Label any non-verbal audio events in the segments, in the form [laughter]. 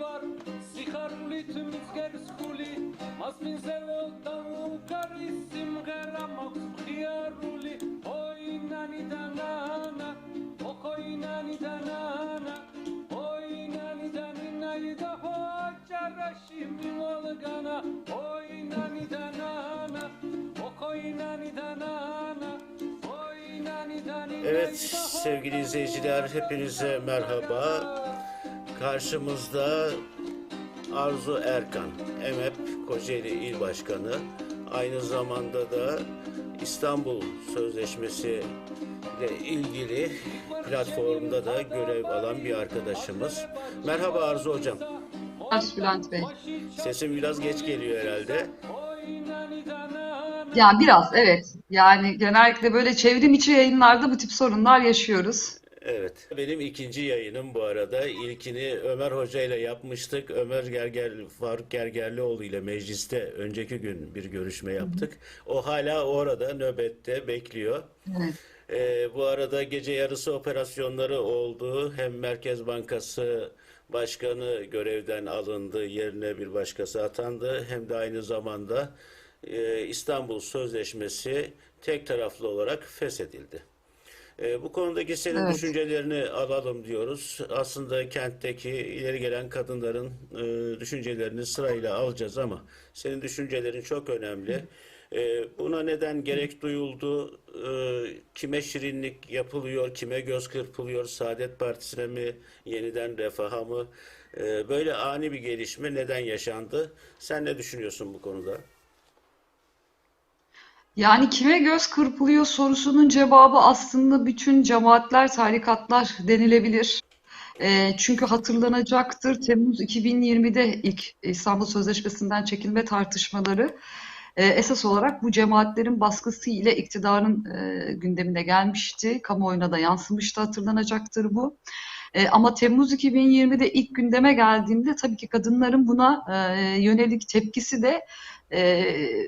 var Sikaruli tümizger skuli Masmin servo damu karisim Geramak khiyaruli Oy nani danana Okoy nani danana. Oy nani danina Ida hoçarashi mimolgana Oy nani danana Okoy nani danana Evet sevgili izleyiciler hepinize merhaba. Karşımızda Arzu Erkan, EMEP Kocaeli İl Başkanı. Aynı zamanda da İstanbul Sözleşmesi ile ilgili platformda da görev alan bir arkadaşımız. Merhaba Arzu Hocam. Baş Bülent Bey. Sesim biraz geç geliyor herhalde. Ya biraz evet. Yani genellikle böyle çevrim içi yayınlarda bu tip sorunlar yaşıyoruz. Evet. Benim ikinci yayınım bu arada. İlkini Ömer Hoca ile yapmıştık. Ömer Gerger, Faruk Gergerlioğlu ile mecliste önceki gün bir görüşme yaptık. O hala orada nöbette bekliyor. Evet. Ee, bu arada gece yarısı operasyonları oldu. Hem Merkez Bankası Başkanı görevden alındı, yerine bir başkası atandı. Hem de aynı zamanda e, İstanbul Sözleşmesi tek taraflı olarak feshedildi. E, bu konudaki senin Evet. düşüncelerini alalım diyoruz. Aslında kentteki ileri gelen kadınların e, düşüncelerini sırayla alacağız ama senin düşüncelerin çok önemli. E, buna neden gerek duyuldu? E, kime şirinlik yapılıyor? Kime göz kırpılıyor? Saadet Partisi'ne mi? Yeniden Refah'a mı? E, böyle ani bir gelişme neden yaşandı? Sen ne düşünüyorsun bu konuda? Yani kime göz kırpılıyor sorusunun cevabı aslında bütün cemaatler, tarikatlar denilebilir. Eee, çünkü hatırlanacaktır Temmuz 2020'de ilk İstanbul Sözleşmesi'nden çekilme tartışmaları eee, esas olarak bu cemaatlerin baskısı ile iktidarın eee, gündemine gelmişti. Kamuoyuna da yansımıştı hatırlanacaktır bu. E, ama Temmuz 2020'de ilk gündeme geldiğinde tabii ki kadınların buna e, yönelik tepkisi de e,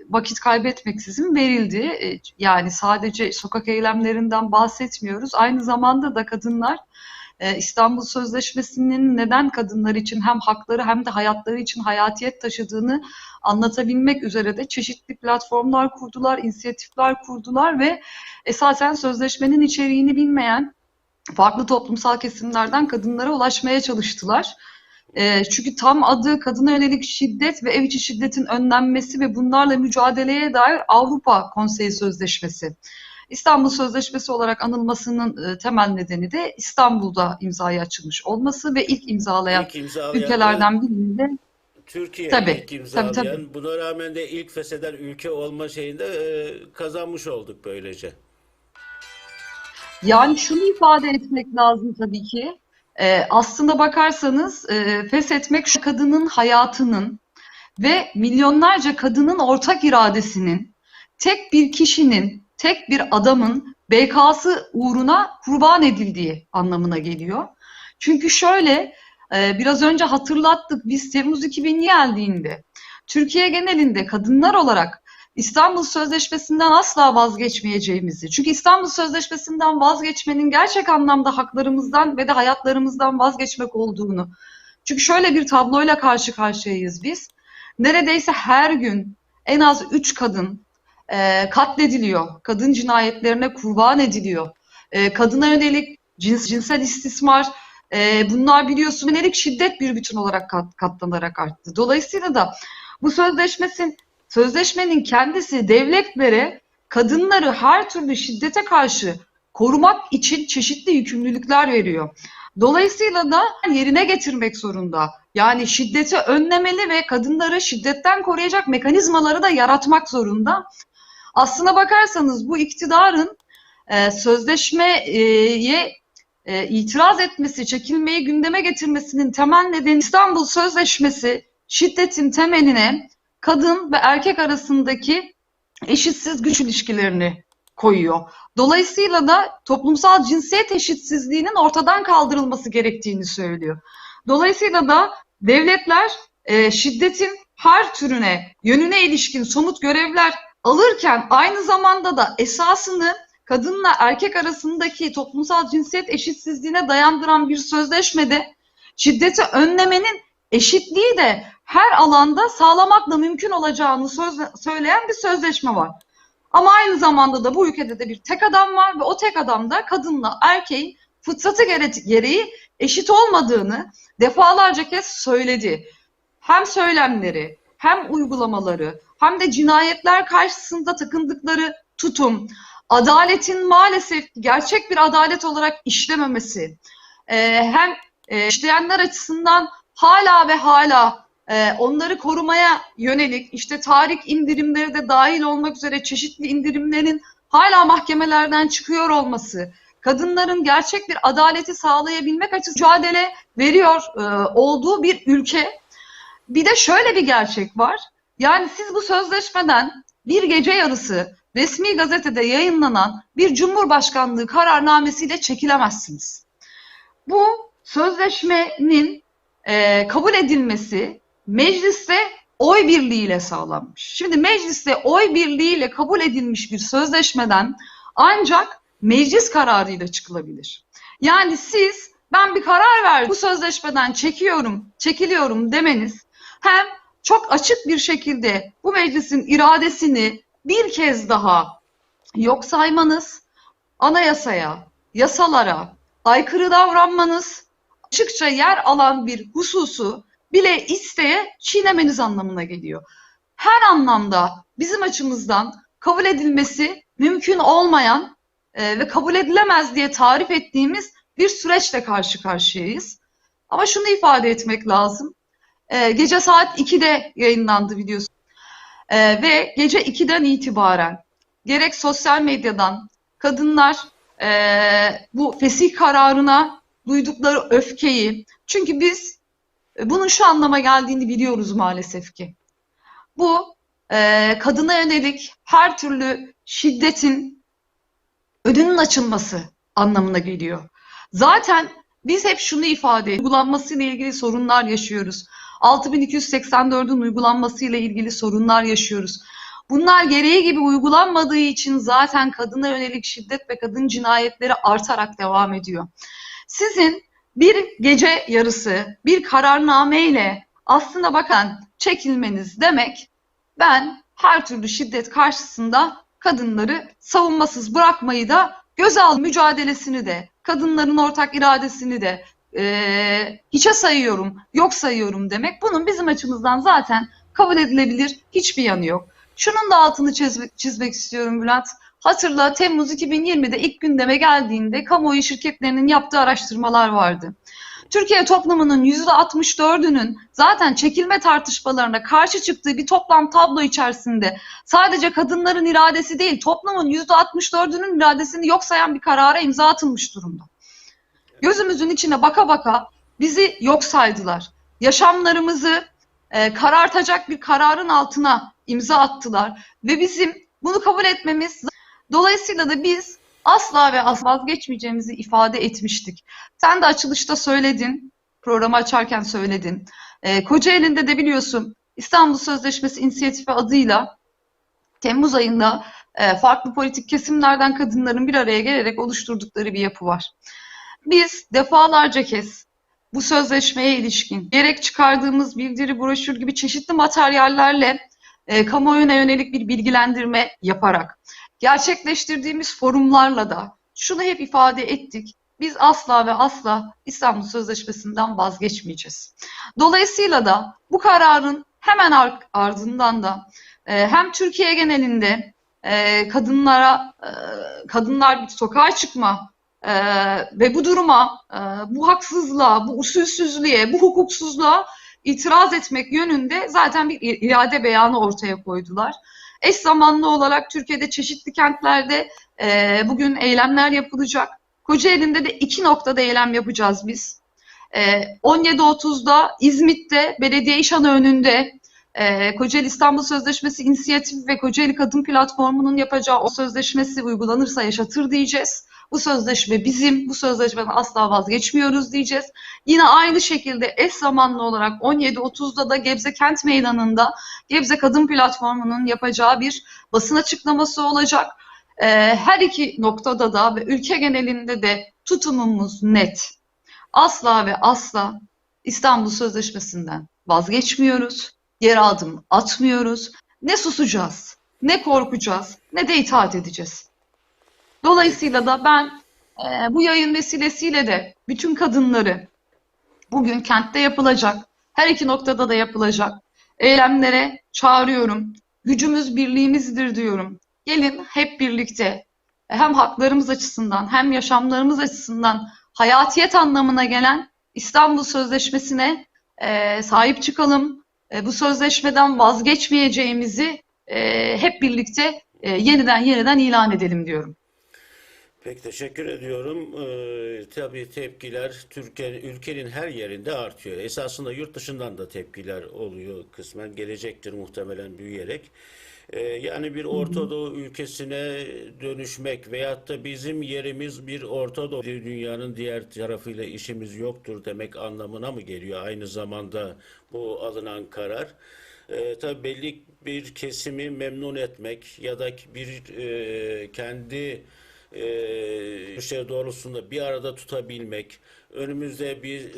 vakit kaybetmeksizin verildi. E, yani sadece sokak eylemlerinden bahsetmiyoruz. Aynı zamanda da kadınlar e, İstanbul Sözleşmesi'nin neden kadınlar için hem hakları hem de hayatları için hayatiyet taşıdığını anlatabilmek üzere de çeşitli platformlar kurdular, inisiyatifler kurdular ve esasen sözleşmenin içeriğini bilmeyen farklı toplumsal kesimlerden kadınlara ulaşmaya çalıştılar. E, çünkü tam adı kadına yönelik şiddet ve ev içi şiddetin önlenmesi ve bunlarla mücadeleye dair Avrupa Konseyi Sözleşmesi. İstanbul Sözleşmesi olarak anılmasının e, temel nedeni de İstanbul'da imzaya açılmış olması ve ilk imzalayan İlk imzalayan ülkelerden birinde Türkiye Tabii, ilk imzalayan, tabii, tabii. buna rağmen de ilk fesheden ülke olma şeyinde e, kazanmış olduk böylece. Yani şunu ifade etmek lazım tabii ki. Ee, aslında bakarsanız e, feshetmek şu kadının hayatının ve milyonlarca kadının ortak iradesinin tek bir kişinin, tek bir adamın bekası uğruna kurban edildiği anlamına geliyor. Çünkü şöyle e, biraz önce hatırlattık biz Temmuz 2000 geldiğinde Türkiye genelinde kadınlar olarak İstanbul Sözleşmesi'nden asla vazgeçmeyeceğimizi, çünkü İstanbul Sözleşmesi'nden vazgeçmenin gerçek anlamda haklarımızdan ve de hayatlarımızdan vazgeçmek olduğunu. Çünkü şöyle bir tabloyla karşı karşıyayız biz. Neredeyse her gün en az üç kadın e, katlediliyor, kadın cinayetlerine kurban ediliyor. E, kadına yönelik cins, cinsel istismar, e, bunlar biliyorsun yönelik şiddet bir bütün olarak kat, katlanarak arttı. Dolayısıyla da bu sözleşmesin Sözleşmenin kendisi devletlere kadınları her türlü şiddete karşı korumak için çeşitli yükümlülükler veriyor. Dolayısıyla da yerine getirmek zorunda. Yani şiddeti önlemeli ve kadınları şiddetten koruyacak mekanizmaları da yaratmak zorunda. Aslına bakarsanız bu iktidarın e, sözleşmeye e, itiraz etmesi, çekilmeyi gündeme getirmesinin temel nedeni İstanbul Sözleşmesi şiddetin temeline kadın ve erkek arasındaki eşitsiz güç ilişkilerini koyuyor. Dolayısıyla da toplumsal cinsiyet eşitsizliğinin ortadan kaldırılması gerektiğini söylüyor. Dolayısıyla da devletler e, şiddetin her türüne, yönüne ilişkin somut görevler alırken aynı zamanda da esasını kadınla erkek arasındaki toplumsal cinsiyet eşitsizliğine dayandıran bir sözleşmede şiddeti önlemenin eşitliği de her alanda sağlamakla mümkün olacağını söz- söyleyen bir sözleşme var. Ama aynı zamanda da bu ülkede de bir tek adam var ve o tek adam da kadınla erkeğin fıtratı gere- gereği eşit olmadığını defalarca kez söyledi. Hem söylemleri, hem uygulamaları, hem de cinayetler karşısında takındıkları tutum, adaletin maalesef gerçek bir adalet olarak işlememesi, hem işleyenler açısından hala ve hala e, onları korumaya yönelik işte tarih indirimleri de dahil olmak üzere çeşitli indirimlerin hala mahkemelerden çıkıyor olması, kadınların gerçek bir adaleti sağlayabilmek açısından mücadele veriyor e, olduğu bir ülke. Bir de şöyle bir gerçek var. Yani siz bu sözleşmeden bir gece yarısı resmi gazetede yayınlanan bir Cumhurbaşkanlığı kararnamesiyle çekilemezsiniz. Bu sözleşmenin e, kabul edilmesi mecliste oy birliğiyle sağlanmış. Şimdi mecliste oy birliğiyle kabul edilmiş bir sözleşmeden ancak meclis kararıyla çıkılabilir. Yani siz ben bir karar verdim bu sözleşmeden çekiyorum, çekiliyorum demeniz hem çok açık bir şekilde bu meclisin iradesini bir kez daha yok saymanız, anayasaya, yasalara aykırı davranmanız, açıkça yer alan bir hususu bile isteye çiğnemeniz anlamına geliyor. Her anlamda bizim açımızdan kabul edilmesi mümkün olmayan e, ve kabul edilemez diye tarif ettiğimiz bir süreçle karşı karşıyayız. Ama şunu ifade etmek lazım. E, gece saat 2'de yayınlandı videosu. E, ve gece 2'den itibaren gerek sosyal medyadan kadınlar e, bu fesih kararına duydukları öfkeyi çünkü biz bunun şu anlama geldiğini biliyoruz maalesef ki. Bu e, kadına yönelik her türlü şiddetin önünün açılması anlamına geliyor. Zaten biz hep şunu ifade ediyoruz. Uygulanmasıyla ilgili sorunlar yaşıyoruz. 6284'ün uygulanmasıyla ilgili sorunlar yaşıyoruz. Bunlar gereği gibi uygulanmadığı için zaten kadına yönelik şiddet ve kadın cinayetleri artarak devam ediyor. Sizin bir gece yarısı bir kararnameyle aslında bakın çekilmeniz demek ben her türlü şiddet karşısında kadınları savunmasız bırakmayı da göze al mücadelesini de kadınların ortak iradesini de e, hiçe sayıyorum, yok sayıyorum demek. Bunun bizim açımızdan zaten kabul edilebilir hiçbir yanı yok. Şunun da altını çizmek, çizmek istiyorum Bülent. Hatırla Temmuz 2020'de ilk gündeme geldiğinde kamuoyu şirketlerinin yaptığı araştırmalar vardı. Türkiye toplumunun %64'ünün zaten çekilme tartışmalarına karşı çıktığı bir toplam tablo içerisinde sadece kadınların iradesi değil toplumun %64'ünün iradesini yok sayan bir karara imza atılmış durumda. Gözümüzün içine baka baka bizi yok saydılar. Yaşamlarımızı e, karartacak bir kararın altına imza attılar ve bizim bunu kabul etmemiz dolayısıyla da biz asla ve asla vazgeçmeyeceğimizi ifade etmiştik. Sen de açılışta söyledin, programı açarken söyledin. E, Kocaeli'nde de biliyorsun İstanbul Sözleşmesi inisiyatifi adıyla Temmuz ayında e, farklı politik kesimlerden kadınların bir araya gelerek oluşturdukları bir yapı var. Biz defalarca kez bu sözleşmeye ilişkin gerek çıkardığımız bildiri, broşür gibi çeşitli materyallerle e, kamuoyuna yönelik bir bilgilendirme yaparak gerçekleştirdiğimiz forumlarla da şunu hep ifade ettik. Biz asla ve asla İstanbul Sözleşmesi'nden vazgeçmeyeceğiz. Dolayısıyla da bu kararın hemen ardından da e, hem Türkiye genelinde e, kadınlara e, kadınlar sokağa çıkma ve bu duruma, bu haksızlığa, bu usulsüzlüğe, bu hukuksuzluğa itiraz etmek yönünde zaten bir irade beyanı ortaya koydular. Eş zamanlı olarak Türkiye'de çeşitli kentlerde e, bugün eylemler yapılacak. Kocaeli'nde de iki noktada eylem yapacağız biz. E, 17.30'da İzmit'te belediye işhanı önünde e, Kocaeli İstanbul Sözleşmesi İnisiyatifi ve Kocaeli Kadın Platformu'nun yapacağı o sözleşmesi uygulanırsa yaşatır diyeceğiz. Bu sözleşme bizim, bu sözleşmeden asla vazgeçmiyoruz diyeceğiz. Yine aynı şekilde eş zamanlı olarak 17.30'da da Gebze Kent Meydanı'nda Gebze Kadın Platformu'nun yapacağı bir basın açıklaması olacak. Ee, her iki noktada da ve ülke genelinde de tutumumuz net. Asla ve asla İstanbul Sözleşmesi'nden vazgeçmiyoruz, geri adım atmıyoruz. Ne susacağız, ne korkacağız, ne de itaat edeceğiz. Dolayısıyla da ben e, bu yayın vesilesiyle de bütün kadınları bugün kentte yapılacak, her iki noktada da yapılacak eylemlere çağırıyorum. Gücümüz birliğimizdir diyorum. Gelin hep birlikte hem haklarımız açısından hem yaşamlarımız açısından hayatiyet anlamına gelen İstanbul Sözleşmesi'ne e, sahip çıkalım. E, bu sözleşmeden vazgeçmeyeceğimizi e, hep birlikte e, yeniden yeniden ilan edelim diyorum. Pek teşekkür ediyorum. Ee, tabii tepkiler Türkiye, ülkenin her yerinde artıyor. Esasında yurt dışından da tepkiler oluyor kısmen. Gelecektir muhtemelen büyüyerek. Ee, yani bir Orta Doğu ülkesine dönüşmek veyahut da bizim yerimiz bir Orta Doğu dünyanın diğer tarafıyla işimiz yoktur demek anlamına mı geliyor aynı zamanda bu alınan karar? Ee, tabii belli bir kesimi memnun etmek ya da bir e, kendi e, şey doğrultusunda bir arada tutabilmek, önümüzde bir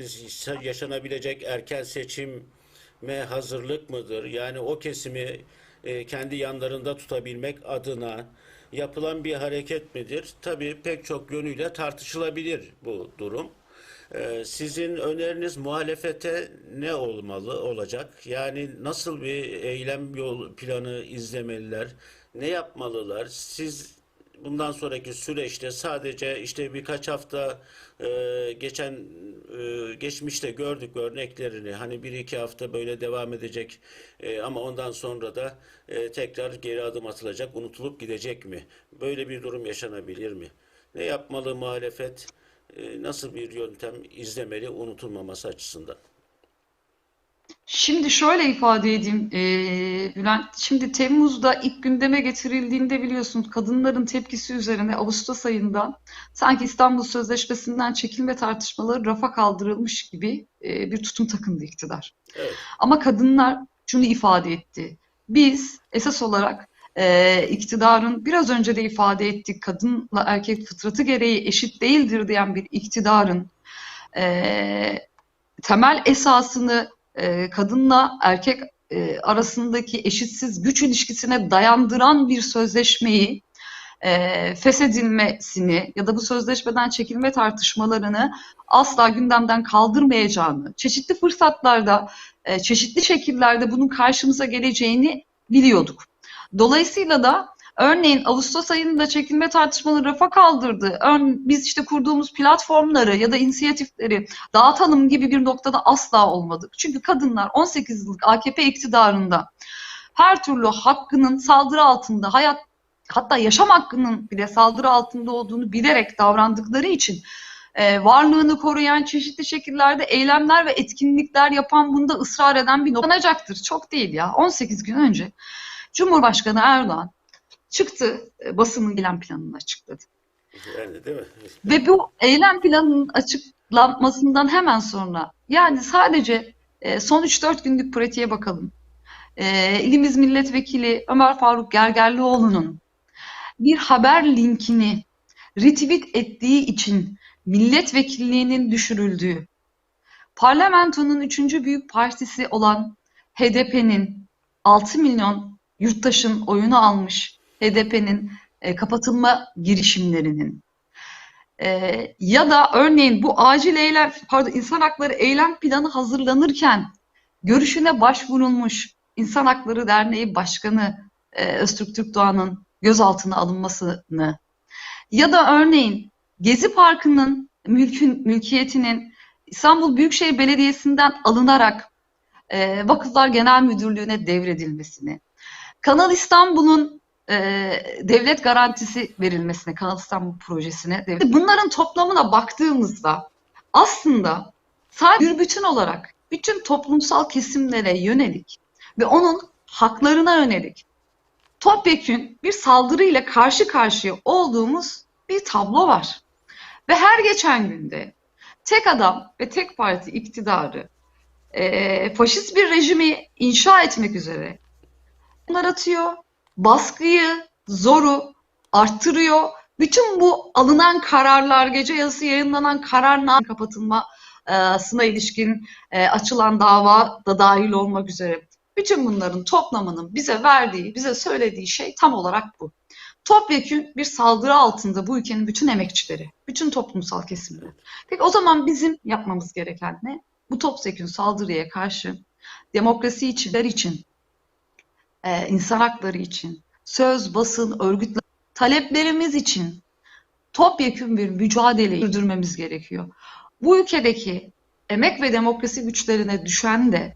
yaşanabilecek erken seçime hazırlık mıdır? Yani o kesimi e, kendi yanlarında tutabilmek adına yapılan bir hareket midir? Tabii pek çok yönüyle tartışılabilir bu durum. Ee, Sizin öneriniz muhalefete ne olmalı olacak? Yani nasıl bir eylem yol planı izlemeliler? Ne yapmalılar? Siz bundan sonraki süreçte sadece işte birkaç hafta e, geçen e, geçmişte gördük örneklerini. Hani bir iki hafta böyle devam edecek e, ama ondan sonra da e, tekrar geri adım atılacak, unutulup gidecek mi? Böyle bir durum yaşanabilir mi? Ne yapmalı muhalefet? E, nasıl bir yöntem izlemeli unutulmaması açısından? Şimdi şöyle ifade edeyim eee, Bülent. Şimdi Temmuz'da ilk gündeme getirildiğinde biliyorsun kadınların tepkisi üzerine Ağustos ayında sanki İstanbul Sözleşmesi'nden çekilme tartışmaları rafa kaldırılmış gibi eee, bir tutum takındı iktidar. Evet. Ama kadınlar şunu ifade etti. Biz esas olarak eee, iktidarın biraz önce de ifade ettik kadınla erkek fıtratı gereği eşit değildir diyen bir iktidarın eee, temel esasını e, kadınla erkek e, arasındaki eşitsiz güç ilişkisine dayandıran bir sözleşmeyi e, feshedilmesini ya da bu sözleşmeden çekilme tartışmalarını asla gündemden kaldırmayacağını, çeşitli fırsatlarda, e, çeşitli şekillerde bunun karşımıza geleceğini biliyorduk. Dolayısıyla da örneğin Ağustos ayında çekilme tartışmaları rafa kaldırdı. Ön, biz işte kurduğumuz platformları ya da inisiyatifleri dağıtalım gibi bir noktada asla olmadık. Çünkü kadınlar 18 yıllık AKP iktidarında her türlü hakkının saldırı altında, hayat hatta yaşam hakkının bile saldırı altında olduğunu bilerek davrandıkları için e, varlığını koruyan çeşitli şekillerde eylemler ve etkinlikler yapan bunda ısrar eden bir noktanacaktır. Çok değil ya. 18 gün önce Cumhurbaşkanı Erdoğan çıktı e, basının eylem planını açıkladı. Yani değil mi? Ve bu eylem planının açıklanmasından hemen sonra yani sadece e, son 3-4 günlük pratiğe bakalım. E, ilimiz milletvekili Ömer Faruk Gergerlioğlu'nun bir haber linkini retweet ettiği için milletvekilliğinin düşürüldüğü, parlamentonun üçüncü büyük partisi olan HDP'nin 6 milyon yurttaşın oyunu almış HDP'nin e, kapatılma girişimlerinin. E, ya da örneğin bu acil eylem, pardon insan hakları eylem planı hazırlanırken görüşüne başvurulmuş İnsan Hakları Derneği Başkanı e, Öztürk Türkdoğan'ın gözaltına alınmasını. Ya da örneğin Gezi Parkı'nın mülkün, mülkiyetinin İstanbul Büyükşehir Belediyesi'nden alınarak e, Vakıflar Genel Müdürlüğü'ne devredilmesini, Kanal İstanbul'un e, devlet garantisi verilmesine, Kanal İstanbul projesine. Bunların toplamına baktığımızda aslında sadece bir bütün olarak bütün toplumsal kesimlere yönelik ve onun haklarına yönelik topyekün bir saldırıyla karşı karşıya olduğumuz bir tablo var. Ve her geçen günde tek adam ve tek parti iktidarı e, faşist bir rejimi inşa etmek üzere bunlar atıyor, baskıyı, zoru arttırıyor. Bütün bu alınan kararlar, gece yarısı yayınlanan kararname kapatılma sına ilişkin e, açılan dava da dahil olmak üzere bütün bunların toplamının bize verdiği, bize söylediği şey tam olarak bu. Topyekün bir saldırı altında bu ülkenin bütün emekçileri, bütün toplumsal kesimler. Peki o zaman bizim yapmamız gereken ne? Bu topyekün saldırıya karşı demokrasi içinler için, e, insan hakları için, söz, basın, örgütler, taleplerimiz için topyekün bir mücadele sürdürmemiz gerekiyor. Bu ülkedeki emek ve demokrasi güçlerine düşen de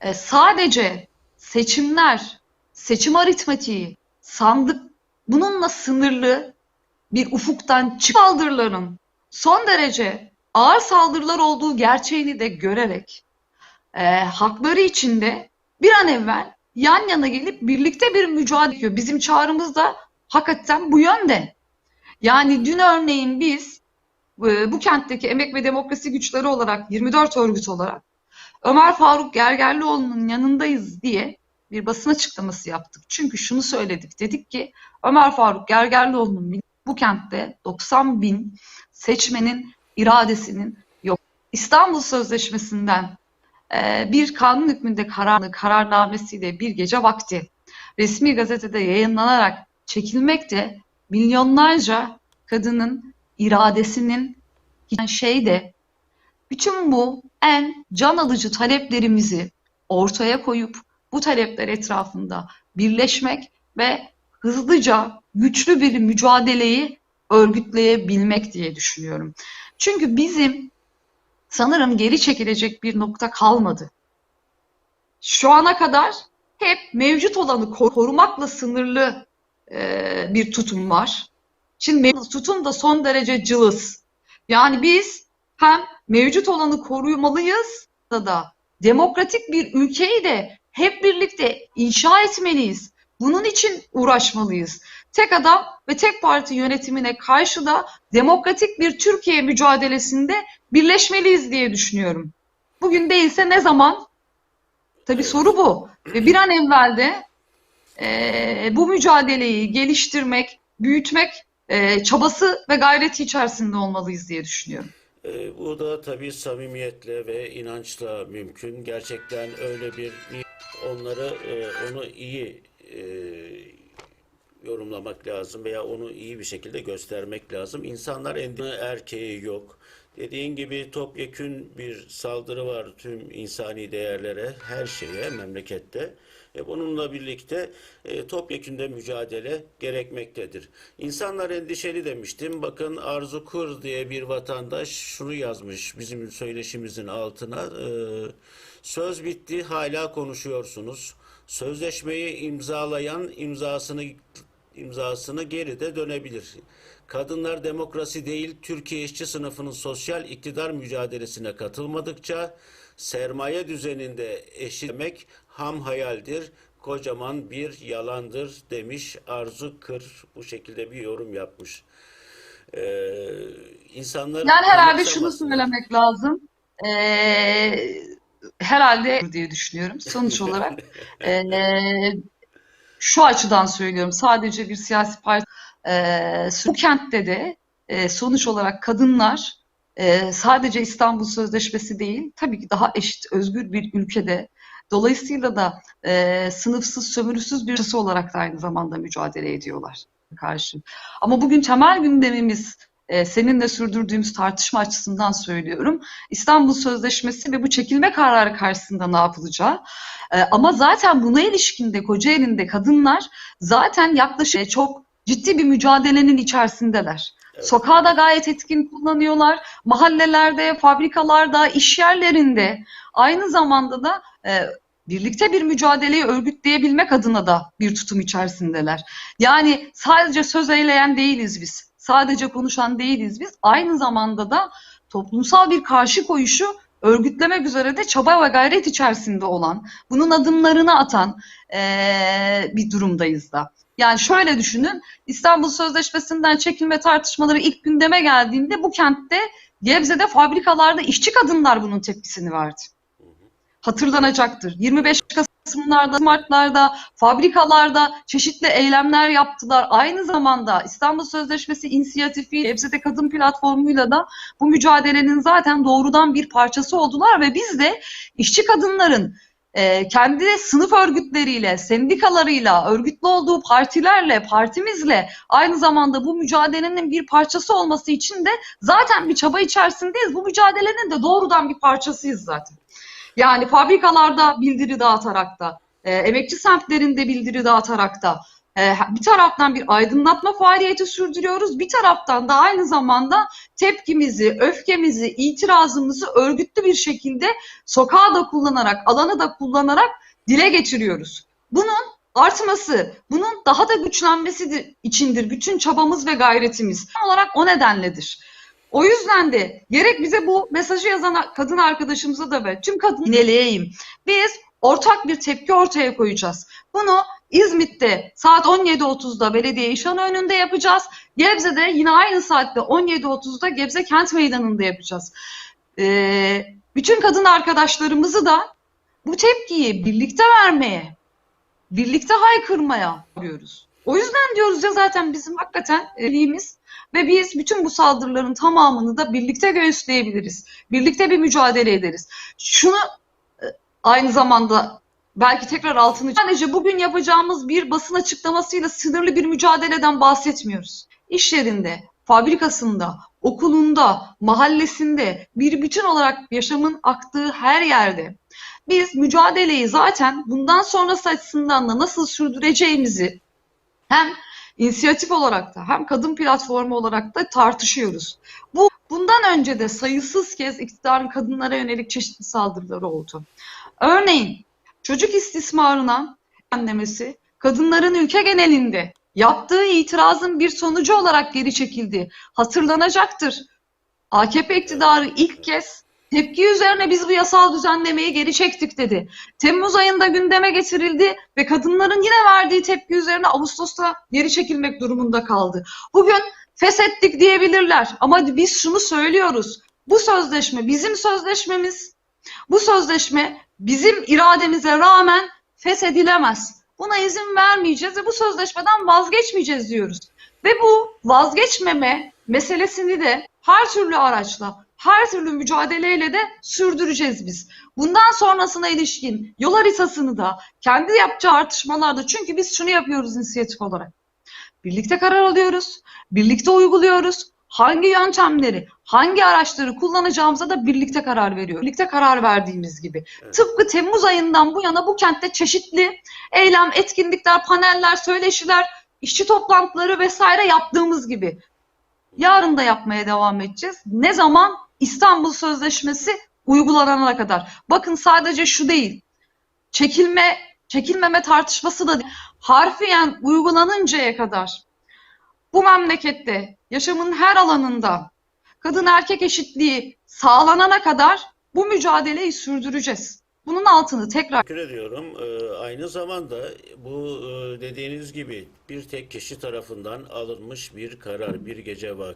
e, sadece seçimler, seçim aritmatiği, sandık bununla sınırlı bir ufuktan çık saldırıların son derece ağır saldırılar olduğu gerçeğini de görerek e, hakları içinde bir an evvel yan yana gelip birlikte bir mücadele ediyor. Bizim çağrımız da hakikaten bu yönde. Yani dün örneğin biz e, bu kentteki emek ve demokrasi güçleri olarak 24 örgüt olarak Ömer Faruk Gergerlioğlu'nun yanındayız diye bir basın açıklaması yaptık. Çünkü şunu söyledik. Dedik ki Ömer Faruk Gergerlioğlu'nun bu kentte 90 bin seçmenin iradesinin yok. İstanbul Sözleşmesi'nden bir kanun hükmünde karar, kararnamesiyle bir gece vakti resmi gazetede yayınlanarak çekilmek de milyonlarca kadının iradesinin şey de bütün bu en can alıcı taleplerimizi ortaya koyup bu talepler etrafında birleşmek ve hızlıca güçlü bir mücadeleyi örgütleyebilmek diye düşünüyorum. Çünkü bizim sanırım geri çekilecek bir nokta kalmadı. Şu ana kadar hep mevcut olanı korumakla sınırlı e, bir tutum var. Şimdi tutum da son derece cılız. Yani biz hem mevcut olanı korumalıyız da da demokratik bir ülkeyi de hep birlikte inşa etmeliyiz. Bunun için uğraşmalıyız. Tek adam ve tek parti yönetimine karşı da demokratik bir Türkiye mücadelesinde birleşmeliyiz diye düşünüyorum. Bugün değilse ne zaman? Tabii soru bu. Ve bir an evvel de e, bu mücadeleyi geliştirmek, büyütmek e, çabası ve gayreti içerisinde olmalıyız diye düşünüyorum. Bu da tabii samimiyetle ve inançla mümkün. Gerçekten öyle bir onları onu iyi yorumlamak lazım veya onu iyi bir şekilde göstermek lazım. İnsanlar endişe erkeği yok. Dediğin gibi topyekün bir saldırı var tüm insani değerlere, her şeye memlekette. E bununla birlikte e, topyekünde mücadele gerekmektedir. İnsanlar endişeli demiştim. Bakın Arzu Kur diye bir vatandaş şunu yazmış bizim söyleşimizin altına. E, söz bitti hala konuşuyorsunuz. Sözleşmeyi imzalayan imzasını imzasını geride dönebilir. Kadınlar demokrasi değil, Türkiye işçi sınıfının sosyal iktidar mücadelesine katılmadıkça sermaye düzeninde eşitlemek ham hayaldir, kocaman bir yalandır demiş Arzu Kır. Bu şekilde bir yorum yapmış. Ee, insanlar yani herhalde şunu söylemek lazım. Ee, herhalde diye düşünüyorum. Sonuç [laughs] olarak e, şu açıdan söylüyorum. Sadece bir siyasi parti e, bu kentte de e, sonuç olarak kadınlar e, sadece İstanbul Sözleşmesi değil, tabii ki daha eşit, özgür bir ülkede dolayısıyla da e, sınıfsız, sömürüsüz bir olarak da aynı zamanda mücadele ediyorlar karşı. Ama bugün temel gündemimiz e, seninle sürdürdüğümüz tartışma açısından söylüyorum. İstanbul Sözleşmesi ve bu çekilme kararı karşısında ne yapılacağı. E, ama zaten buna ilişkinde Kocaeli'nde kadınlar zaten yaklaşık çok ciddi bir mücadelenin içerisindeler. Evet. Sokağı da gayet etkin kullanıyorlar. Mahallelerde, fabrikalarda, iş yerlerinde aynı zamanda da e, birlikte bir mücadeleyi örgütleyebilmek adına da bir tutum içerisindeler. Yani sadece söz eyleyen değiliz biz. Sadece konuşan değiliz biz. Aynı zamanda da toplumsal bir karşı koyuşu örgütlemek üzere de çaba ve gayret içerisinde olan, bunun adımlarını atan ee, bir durumdayız da. Yani şöyle düşünün, İstanbul Sözleşmesi'nden çekilme tartışmaları ilk gündeme geldiğinde bu kentte Gebze'de fabrikalarda işçi kadınlar bunun tepkisini verdi. Hatırlanacaktır. 25 kısımlarda, smartlarda, fabrikalarda çeşitli eylemler yaptılar. Aynı zamanda İstanbul Sözleşmesi inisiyatifi, Gebze'de Kadın Platformu'yla da bu mücadelenin zaten doğrudan bir parçası oldular ve biz de işçi kadınların e, kendi sınıf örgütleriyle, sendikalarıyla, örgütlü olduğu partilerle, partimizle aynı zamanda bu mücadelenin bir parçası olması için de zaten bir çaba içerisindeyiz. Bu mücadelenin de doğrudan bir parçasıyız zaten. Yani fabrikalarda bildiri dağıtarak da, e, emekçi semtlerinde bildiri dağıtarak da, e, bir taraftan bir aydınlatma faaliyeti sürdürüyoruz, bir taraftan da aynı zamanda tepkimizi, öfkemizi, itirazımızı örgütlü bir şekilde sokağı da kullanarak, alanı da kullanarak dile getiriyoruz. Bunun artması, bunun daha da güçlenmesi içindir bütün çabamız ve gayretimiz. Tam olarak o nedenledir. O yüzden de gerek bize bu mesajı yazan kadın arkadaşımıza da ve tüm kadın yineleyeyim. Biz ortak bir tepki ortaya koyacağız. Bunu İzmit'te saat 17.30'da belediye işhanı önünde yapacağız. Gebze'de yine aynı saatte 17.30'da Gebze Kent Meydanı'nda yapacağız. Ee, bütün kadın arkadaşlarımızı da bu tepkiyi birlikte vermeye, birlikte haykırmaya arıyoruz. O yüzden diyoruz ya zaten bizim hakikaten elimiz ve biz bütün bu saldırıların tamamını da birlikte göğüsleyebiliriz. Birlikte bir mücadele ederiz. Şunu e, aynı zamanda belki tekrar altını sadece bugün yapacağımız bir basın açıklamasıyla sınırlı bir mücadeleden bahsetmiyoruz. İş yerinde, fabrikasında, okulunda, mahallesinde bir bütün olarak yaşamın aktığı her yerde biz mücadeleyi zaten bundan sonrası açısından da nasıl sürdüreceğimizi hem inisiyatif olarak da hem kadın platformu olarak da tartışıyoruz. Bu bundan önce de sayısız kez iktidarın kadınlara yönelik çeşitli saldırıları oldu. Örneğin çocuk istismarına önlemesi kadınların ülke genelinde yaptığı itirazın bir sonucu olarak geri çekildi. Hatırlanacaktır. AKP iktidarı ilk kez tepki üzerine biz bu yasal düzenlemeyi geri çektik dedi. Temmuz ayında gündeme getirildi ve kadınların yine verdiği tepki üzerine Ağustos'ta geri çekilmek durumunda kaldı. Bugün feshettik diyebilirler ama biz şunu söylüyoruz. Bu sözleşme bizim sözleşmemiz. Bu sözleşme bizim irademize rağmen feshedilemez. Buna izin vermeyeceğiz ve bu sözleşmeden vazgeçmeyeceğiz diyoruz. Ve bu vazgeçmeme meselesini de her türlü araçla, her türlü mücadeleyle de sürdüreceğiz biz. Bundan sonrasına ilişkin yol haritasını da kendi yapacağı tartışmalarda çünkü biz şunu yapıyoruz inisiyatif olarak. Birlikte karar alıyoruz, birlikte uyguluyoruz. Hangi yöntemleri, hangi araçları kullanacağımıza da birlikte karar veriyor. Birlikte karar verdiğimiz gibi. Evet. Tıpkı Temmuz ayından bu yana bu kentte çeşitli eylem, etkinlikler, paneller, söyleşiler, işçi toplantıları vesaire yaptığımız gibi. Yarın da yapmaya devam edeceğiz. Ne zaman? İstanbul Sözleşmesi uygulanana kadar. Bakın sadece şu değil. Çekilme, çekilmeme tartışması da değil. Harfiyen uygulanıncaya kadar bu memlekette yaşamın her alanında kadın erkek eşitliği sağlanana kadar bu mücadeleyi sürdüreceğiz. Bunun altını tekrar Teşekkür ediyorum. Ee, aynı zamanda bu e, dediğiniz gibi bir tek kişi tarafından alınmış bir karar, bir gece vakti